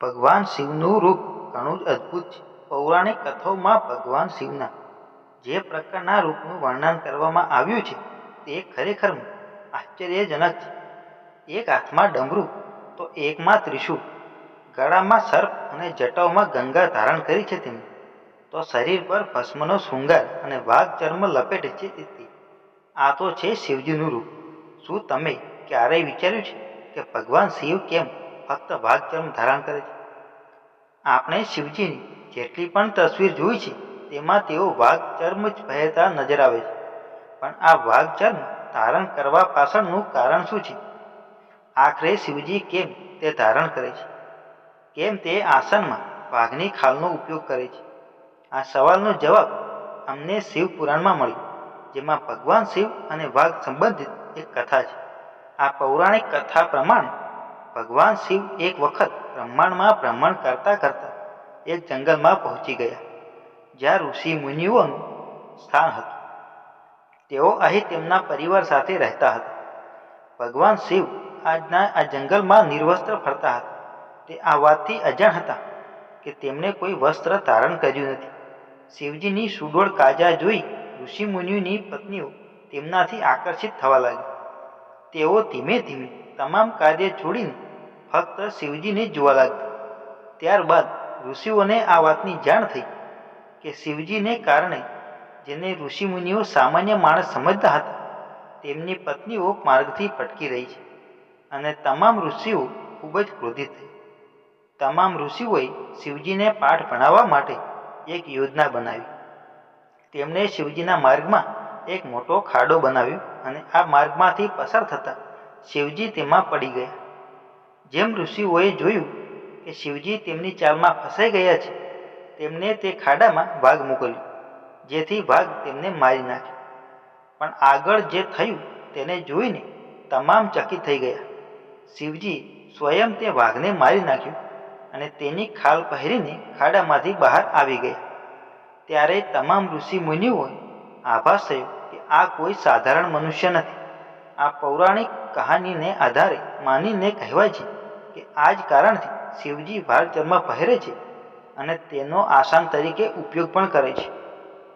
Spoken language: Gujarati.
ભગવાન શિવનું રૂપ ઘણું જ અદ્ભુત છે. પૌરાણિક કથાઓમાં ભગવાન શિવના જે પ્રકારના રૂપનું વર્ણન કરવામાં આવ્યું છે, તે ખરેખર આશ્ચર્યજનક છે. એક હાથમાં ડમરું, તો એકમાં ત્રિશુળ. ગળામાં સર્પ અને જટાઓમાં ગંગા ધારણ કરી છે તેમણે તો શરીર પર ભસ્મનો શૃંગાર અને વાઘ ચર્મ લપેટે છે તેથી આ તો છે શિવજીનું રૂપ. શું તમે ક્યારેય વિચાર્યું છે કે ભગવાન શિવ કેમ ફક્ત વાઘ ચર્મ ધારણ કરે છે? આપણે શિવજીની જેટલી પણ તસવીર જોઈ છે, તેમાં તેઓ વાઘ ચર્મ જ પહેરતા નજર આવે છે. પણ આ વાઘ ચર્મ ધારણ કરવા પાછળનું કારણ શું છે? આખરે શિવજી કેમ તે ધારણ કરે છે? કેમ તે આસનમાં વાઘની ખાલનો ઉપયોગ કરે છે? આ સવાલનો જવાબ અમને શિવ પુરાણમાં મળ્યો, જેમાં ભગવાન શિવ અને વાઘ સંબંધિત એક કથા છે. આ પૌરાણિક કથા પ્રમાણે ભગવાન શિવ એક વખત બ્રહ્માંડમાં ભ્રમણ કરતા કરતા એક જંગલમાં પહોંચી ગયા, જ્યાં ઋષિ મુનિઓનું સ્થાન હતું. તેઓ અહીં તેમના પરિવાર સાથે રહેતા હતા. ભગવાન શિવ આજના આ જંગલમાં નિર્વસ્ત્ર ફરતા હતા. તે આ વાતથી અજાણ હતા કે તેમણે કોઈ વસ્ત્ર ધારણ કર્યું નથી. શિવજીની સુડોળ કાજા જોઈ ઋષિ મુનિની પત્નીઓ તેમનાથી આકર્ષિત થવા લાગી. તેઓ ધીમે ધીમે તમામ કાર્ય છોડીને ફક્ત શિવજીને જ જોવા લાગ્યા ત્યારબાદ ઋષિઓને આ વાતની જાણ થઈ કે શિવજીને કારણે જેને ઋષિમુનિઓ સામાન્ય માણસ સમજતા હતા, તેમની પત્નીઓ માર્ગથી ભટકી રહી છે અને તમામ ઋષિઓ ખૂબ જ ક્રોધિત થઈ તમામ ઋષિઓએ શિવજીને પાઠ ભણાવવા માટે એક યોજના બનાવી. તેમણે શિવજીના માર્ગમાં એક મોટો ખાડો બનાવ્યો અને આ માર્ગમાંથી પસાર થતા શિવજી તેમાં પડી ગયા. જેમ ઋષિઓએ જોયું કે શિવજી તેમની ચાલમાં ફસાઈ ગયા છે, તેમને તે ખાડામાં વાઘ મોકલ્યો, જેથી વાઘ તેમને મારી નાખ્યો. પણ આગળ જે થયું તેને જોઈને તમામ ચકિત થઈ ગયા. શિવજી સ્વયં તે વાઘને મારી નાખ્યો અને તેની ખાલ પહેરીને ખાડામાંથી બહાર આવી ગયા. ત્યારે તમામ ઋષિ મુનિઓએ આભાસ થયો કે આ કોઈ સાધારણ મનુષ્ય નથી. આ પૌરાણિક કહાનીને આધારે માનીને કહેવાય છે કે આ જ કારણથી શિવજી ભારત ધર્મ પહેરે છે અને તેનો આસાન તરીકે ઉપયોગ પણ કરે છે.